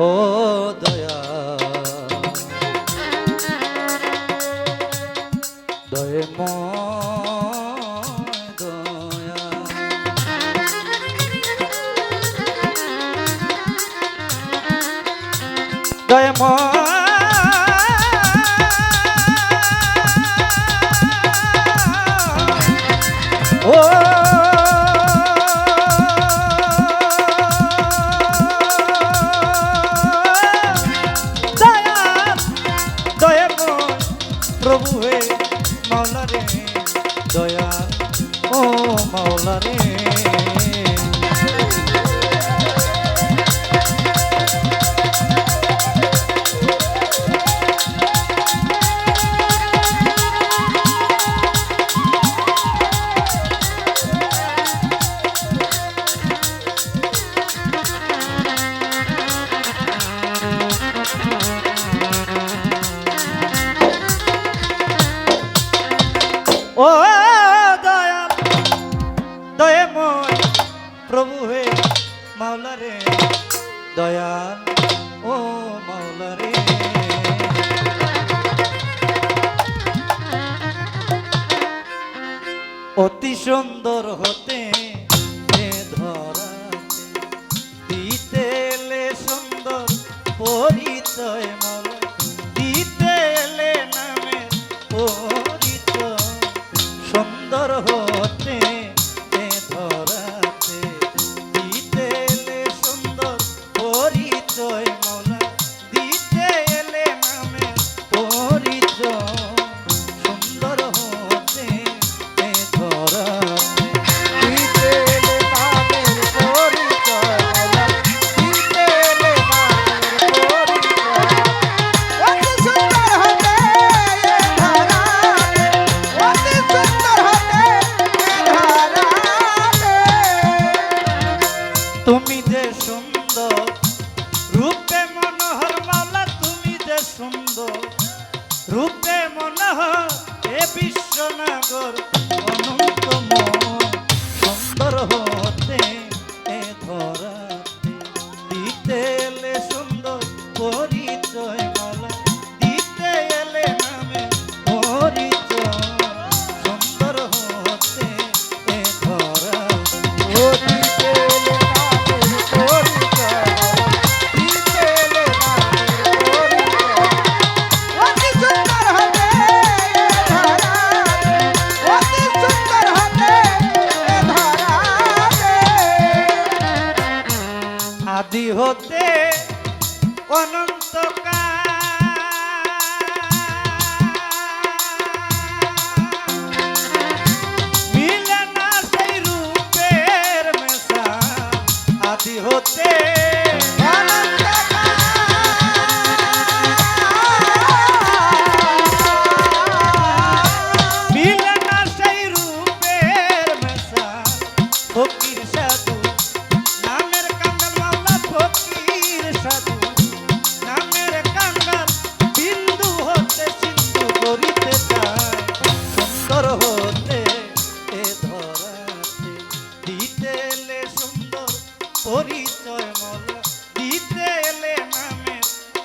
ও দয়া জগতে ধরাতে দিতেলে সুন্দর পরিচয় ঘটনা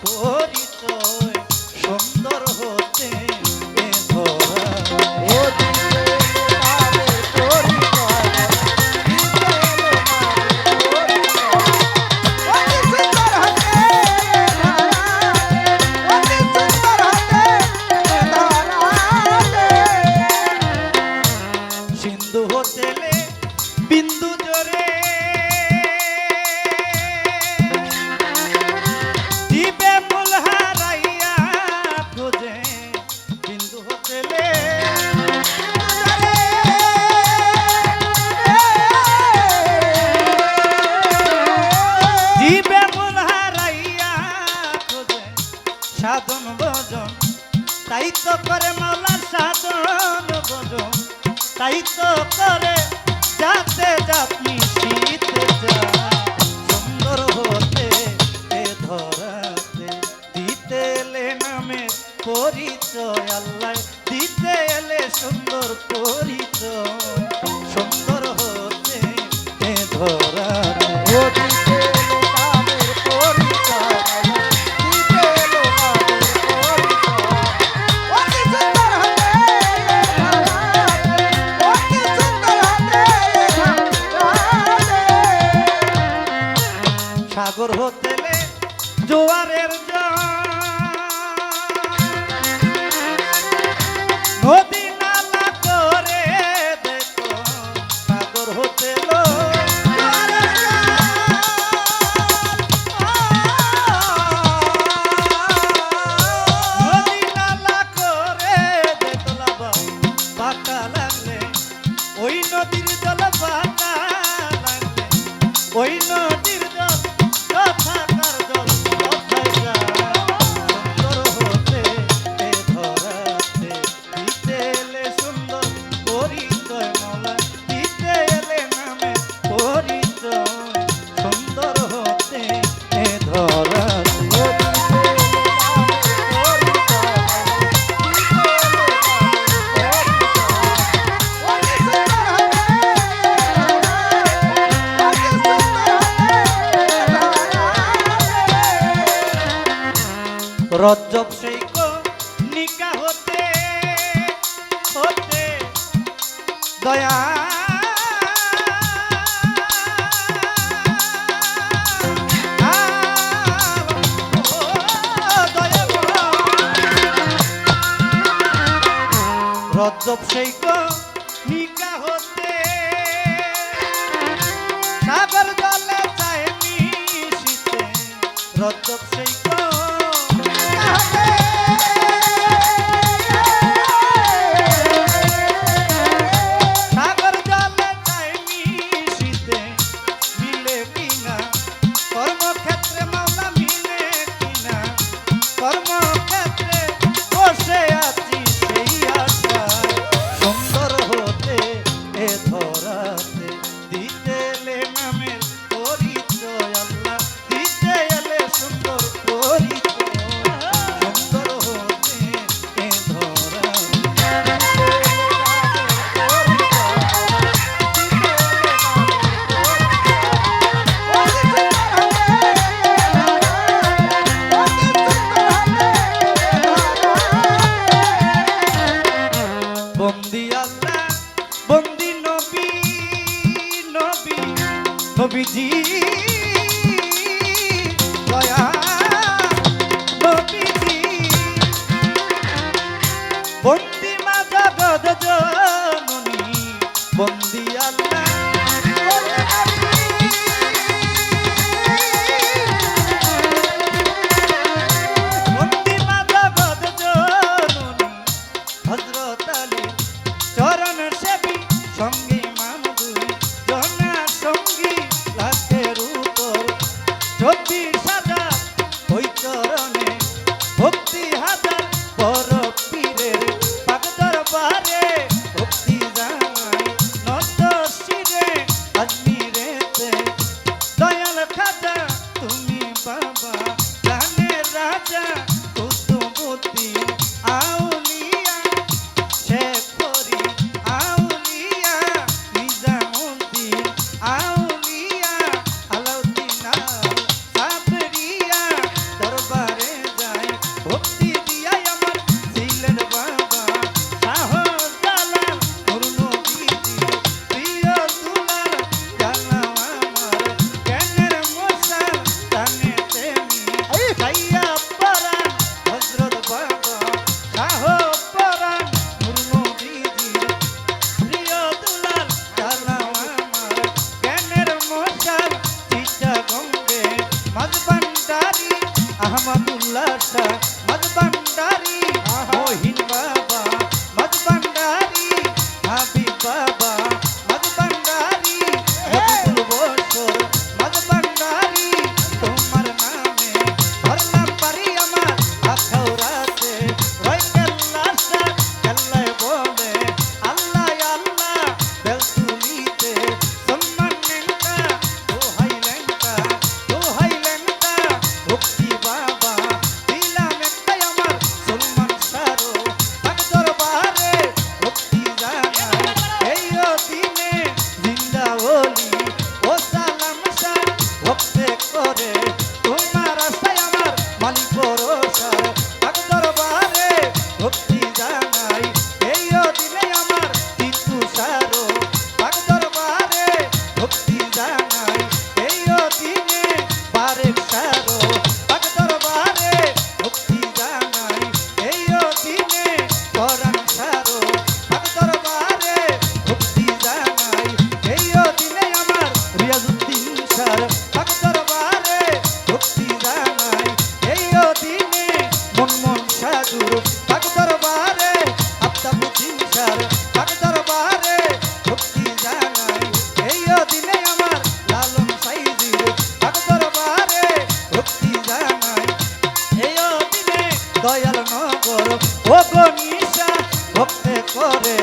Oh. সাগর হোটেলে জোয়ারের রজ্জব সেই নিকা হতে হতে দয়া। রজ্জব সেই নিকা হতে, সাগর জলে চায় মিশিতে। রজ্জব সেই ராஜா করে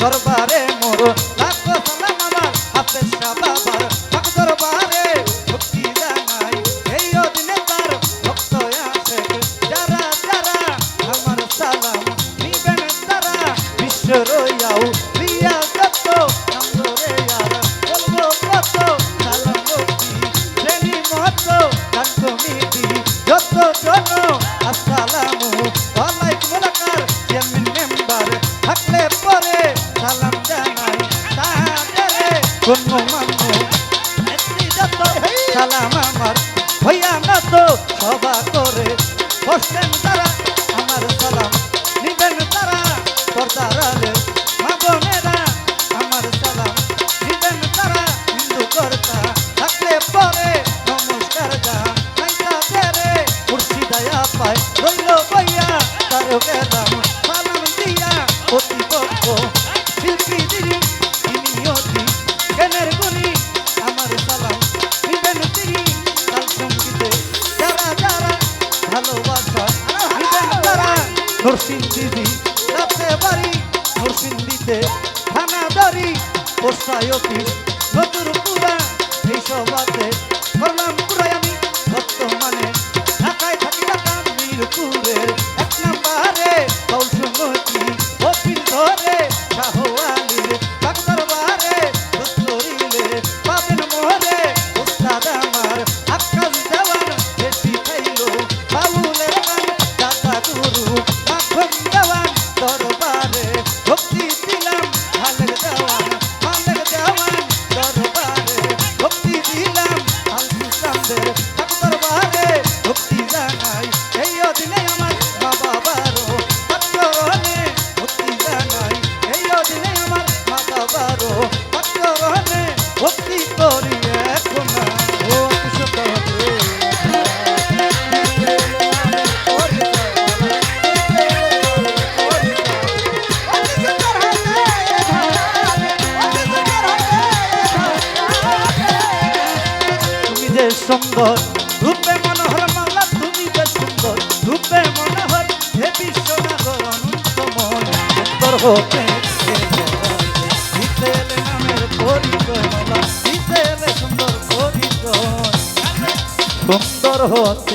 দরবারে মোর হইয়া তার বেলা যে সুন্দর। ধূপে মনোহর মালা, তুমি যে সুন্দর। ধূপে মনোহর, হে বিশ্বনাগর অনন্তমন উত্তর হতে সুন্দর পরিচয়। সুন্দর হতে